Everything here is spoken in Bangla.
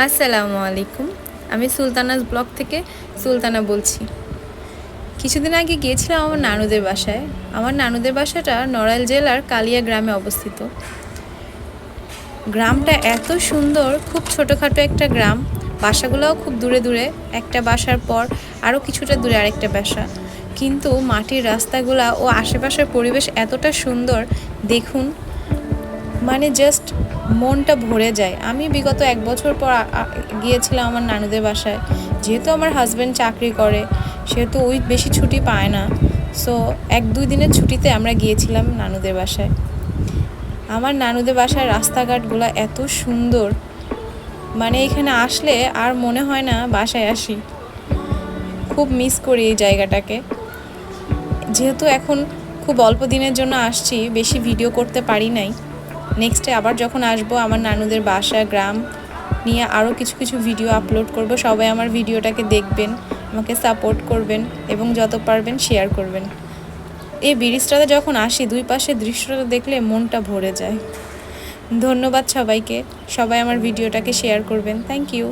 আসসালামু আলাইকুম। আমি সুলতানাস ব্লগ থেকে সুলতানা বলছি। কিছুদিন আগে গিয়েছিলাম আমার নানুদের বাসায়। আমার নানুদের বাসাটা নড়াইল জেলার কালিয়া গ্রামে অবস্থিত। গ্রামটা এত সুন্দর, খুব ছোটোখাটো একটা গ্রাম। বাসাগুলোও খুব দূরে দূরে, একটা বাসার পর আরও কিছুটা দূরে আরেকটা বাসা। কিন্তু মাটির রাস্তাগুলা ও আশেপাশের পরিবেশ এতটা সুন্দর, দেখুন মানে জাস্ট মনটা ভরে যায়। আমি বিগত এক বছর পর গিয়েছিলাম আমার নানুদের বাসায়। যেহেতু আমার হাজব্যান্ড চাকরি করে, সেহেতু ওই বেশি ছুটি পায় না। সো এক দুই দিনের ছুটিতে আমরা গিয়েছিলাম নানুদের বাসায়। আমার নানুদের বাসায় রাস্তাঘাটগুলো এত সুন্দর। মানে এখানে আসলে আর মনে হয় না বাসায় আসি। খুব মিস করি এই জায়গাটাকে। যেহেতু এখন খুব অল্প দিনের জন্য আসছি, বেশি ভিডিও করতে পারি নাই। নেক্সটে আবার যখন আসব আমার নানুদের বাসা, গ্রাম নিয়ে আরও কিছু কিছু ভিডিও আপলোড করব। সবাই আমার ভিডিওটাকে দেখবেন, আমাকে সাপোর্ট করবেন এবং যত পারবেন শেয়ার করবেন। এই ব্রিজটাতে যখন আসি, দুই পাশে দৃশ্যটা দেখলে মনটা ভরে যায়। ধন্যবাদ সবাইকে। সবাই আমার ভিডিওটাকে শেয়ার করবেন। Thank you